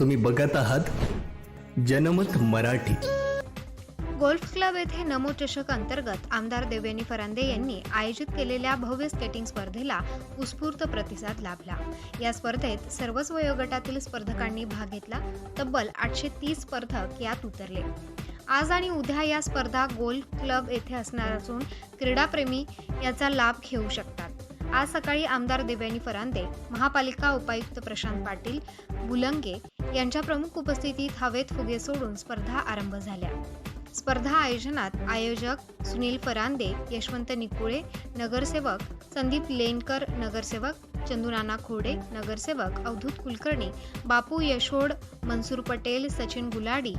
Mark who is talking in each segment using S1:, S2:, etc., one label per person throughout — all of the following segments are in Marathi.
S1: तुम्ही बघत आहात जनमत मराठी.
S2: गोल्फ क्लब येथे नमो चषक अंतर्गत आमदार देवयानी फरांदे यांनी आयोजित केलेल्या भव्य स्केटिंग स्पर्धेला उत्स्फूर्त प्रतिसाद लाभला. या स्पर्धेत सर्वच वयोगटातील स्पर्धकांनी भाग घेतला तब्बल आठशे तीस स्पर्धक यात उतरले. आज आणि उद्या या स्पर्धा गोल्फ क्लब येथे असणार असून क्रीडाप्रेमी याचा लाभ घेऊ शकतात. आज सकाळी आमदार देवयानी फरांदे महापालिका उपायुक्त प्रशांत पाटील बुलंगे यांच्या प्रमुख उपस्थितीत हवेत फुगे सोडून स्पर्धा आरंभ झाल्या. स्पर्धा आयोजनात आयोजक सुनील फरांदे यशवंत निकुळे नगरसेवक संदीप लेनकर नगरसेवक चंदुनाना खोडे नगरसेवक अवधूत कुलकर्णी बापू यशोड मनसूर पटेल सचिन गुलाडी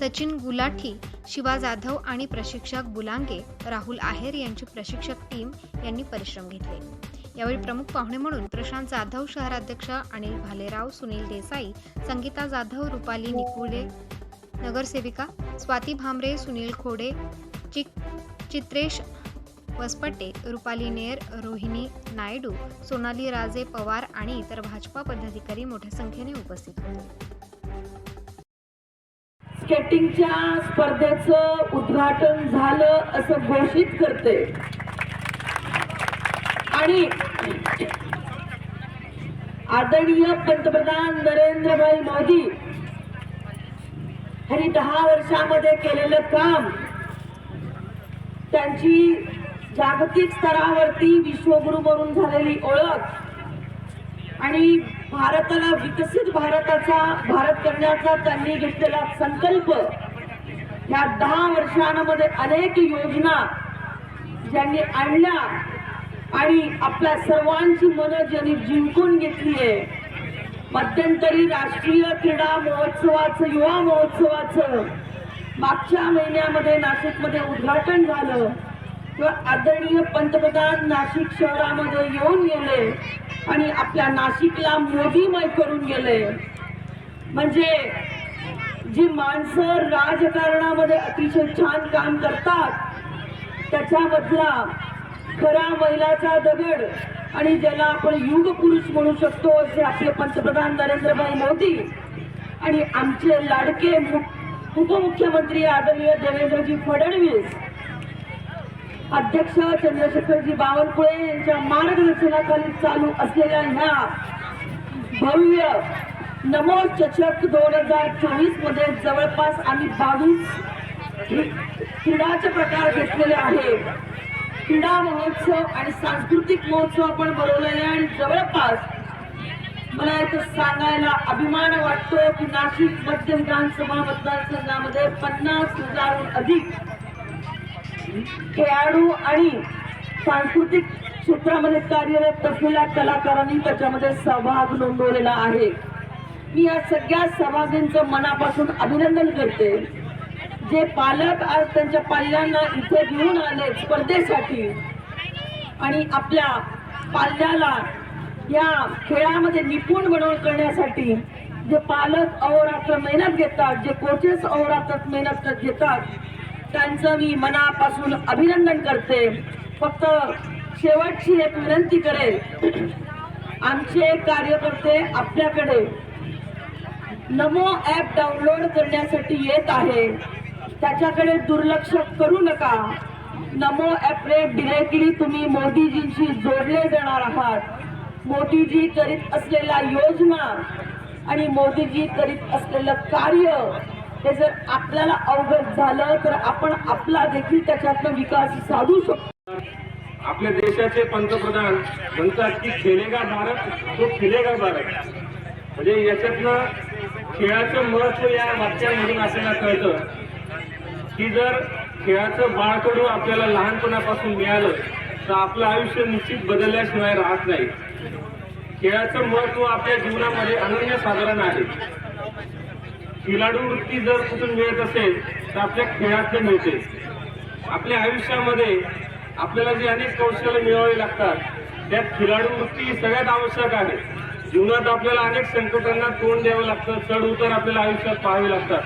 S2: सचिन गुलाठी शिवा जाधव आणि प्रशिक्षक बुलांगे राहुल आहेर यांची प्रशिक्षक टीम यांनी परिश्रम घेतले. यावेळी प्रमुख पाहुणे म्हणून प्रशांत जाधव शहराध्यक्ष अनिल भालेराव सुनील देसाई संगीता जाधव रुपाली निकुळे नगरसेविका स्वाती भामरे सुनील खोडे चिक चित्रेश वसपटे रुपाली नेर रोहिणी नायडू सोनाली राजे पवार आणि इतर भाजपा पदाधिकारी मोठ्या संख्येने उपस्थित होते.
S3: स्केटिंगच्या स्पर्धेचं उद्घाटन झालं असं घोषित करते. आणि आदरणीय पंतप्रधान नरेंद्रभाई मोदी यांनी दहा वर्षामध्ये केलेलं काम त्यांची जागतिक स्तरावरती विश्वगुरु म्हणून झालेली ओळख आणि भारताला विकसित भारताचा भारत करण्याचा त्यांनी घेतलेला संकल्प या दहा वर्षांमध्ये अनेक योजना ज्यांनी आणल्या आणि आपल्या सर्वांची मनं ज्यांनी जिंकून घेतली आहे मध्यंतरी राष्ट्रीय क्रीडा महोत्सवाचं युवा महोत्सवाचं मागच्या महिन्यामध्ये नाशिकमध्ये उद्घाटन झालं. किंवा आदरणीय पंतप्रधान नाशिक शहरामध्ये येऊन गेले आणि आपल्या नाशिकला मोदीमय करून गेले. म्हणजे जी माणसं राजकारणामध्ये अतिशय छान काम करतात त्याच्यामधला खरा मैलाचा दगड. आणि ज्याला आपण युग पुरुष म्हणू शकतो असे आपले पंतप्रधान नरेंद्रभाई मोदी आणि आमचे लाडके उपमुख्यमंत्री आदरणीय देवेंद्रजी फडणवीस अध्यक्ष चंद्रशेखरजी बावनकुळे यांच्या मार्गदर्शनाखाली चालू असलेल्या ह्या भव्य नमो चषक दोन हजार चोवीसमध्ये जवळपास आम्ही बावीस क्रीडाचे प्रकार घेतलेले आहेत. क्रीडा महोत्सव आणि सांस्कृतिक महोत्सव आपण भरवलेले आहे. आणि जवळपास मला इथं सांगायला अभिमान वाटतो की नाशिक मध्य विधानसभा मतदारसंघामध्ये पन्नास हजारहून अधिक खेळाडू आणि सांस्कृतिक क्षेत्रामध्ये कार्यरत असलेल्या कलाकारांनी त्याच्यामध्ये सहभाग नोंदवलेला आहे. मी या सगळ्या सहभागींचं मनापासून अभिनंदन करते. जे पालक आज त्यांच्या पाल्यांना इथे घेऊन आले स्पर्धेसाठी आणि आपल्या पाल्याला या खेळामध्ये निपुण बनवून करण्यासाठी जे पालक अहोरात्र मेहनत घेतात जे कोचेस अहोरात्र मेहनत घेतात त्यांचं मी मनापासून अभिनंदन करते. फक्त शेवटची एक विनंती करेल. आमचे कार्यकर्ते आपल्याकडे नमो ॲप डाउनलोड करण्यासाठी येत आहे. त्याच्याकडे दुर्लक्ष करू नका. नमो ॲपने डिरेक्टली तुम्ही मोदीजींशी जोडले जाणार आहात. मोदीजी करीत असलेल्या योजना आणि मोदीजी करीत असलेलं कार्य हे जर आपल्याला अवगत झालं तर आपण आपला देखील त्याच्यातनं विकास साधू शकतो.
S4: आपल्या देशाचे पंतप्रधान म्हणतात की खेळेगा भारत तो खिलेगा भारत. म्हणजे याच्यातनं खेळाचं महत्त्व या वाक्यामधून आपल्याला कळतं. की जर खेळाचं बाळकडू आपल्याला लहानपणापासून मिळालं तर आपलं आयुष्य निश्चित बदलल्याशिवाय राहत नाही. खेळाचं महत्त्व आपल्या जीवनामध्ये अनन्यसाधारण आहे. खिलाडू वृत्ती जर कुठून मिळत असेल तर आपल्या खेळातलं मिळते. आपल्या आयुष्यामध्ये आपल्याला जे अनेक कौशल्य मिळवावे लागतात त्यात खिलाडू वृत्ती ही सगळ्यात आवश्यक आहे. जीवनात आपल्याला अनेक संकटांना तोंड द्यावं लागतं चढ उतार आपल्याला आयुष्यात पाहावे लागतात.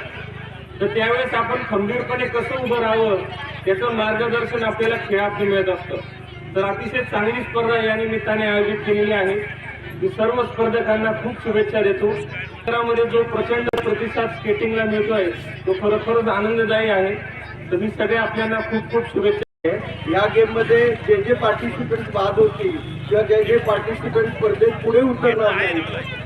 S4: तर त्यावेळेस आपण खंबीरपणे कसं उभं राहावं त्याचं मार्गदर्शन आपल्याला खेळातून मिळत असतं. तर अतिशय चांगली स्पर्धा या निमित्ताने आयोजित केलेली आहे. मी सर्व स्पर्धकांना खूप शुभेच्छा देतो. शहरामध्ये जो प्रचंड प्रतिसाद स्केटिंगला मिळतोय तो खरोखरच आनंददायी आहे. तर मी सगळे आपल्याला खूप खूप शुभेच्छा
S5: या गेममध्ये जे जे पार्टिसिपंट बाद होतील किंवा जे जे पार्टिसिपंट स्पर्धेत पुढे उतरणार नाही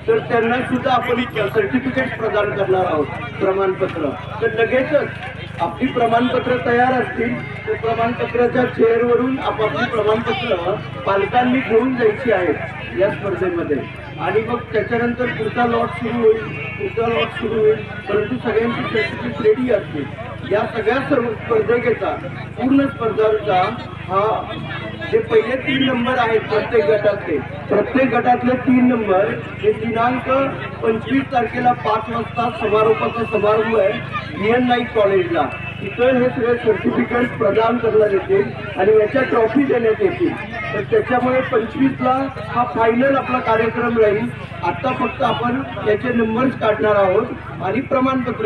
S5: तर त्यांना सुद्धा आपण सर्टिफिकेट प्रदान करणार आहोत प्रमाणपत्र. तर लगेचच आपली प्रमाणपत्र तयार असतील तर प्रमाणपत्राच्या चेअरवरून आपापली प्रमाणपत्र पालकांनी घेऊन जायची आहेत या स्पर्धेमध्ये. आणि मग त्याच्यानंतर पुढचा लॉट सुरू होईल पुढचा लॉट सुरू होईल परंतु सगळ्यांची सर्टिफिकेट रेडी असतील. या सगळ्या सर्व स्पर्धकेचा पूर्ण स्पर्धांचा हा जे पहिले तीन नंबर आहेत प्रत्येक गटातले प्रत्येक गटातले तीन नंबर हे दिनांक पंचवीस तारखेला पाच वाजता समारोपाचा समारंभ आहे बी नाईक कॉलेजला तिथं हे सगळे सर्टिफिकेट प्रदान करण्यात येतील आणि याच्या ट्रॉफी देण्यात येतील. तर त्याच्यामुळे पंचवीसला हा फायनल आपला कार्यक्रम राहील. आता फक्त आपण याचे नंबर्स काढणार आहोत आणि प्रमाणपत्र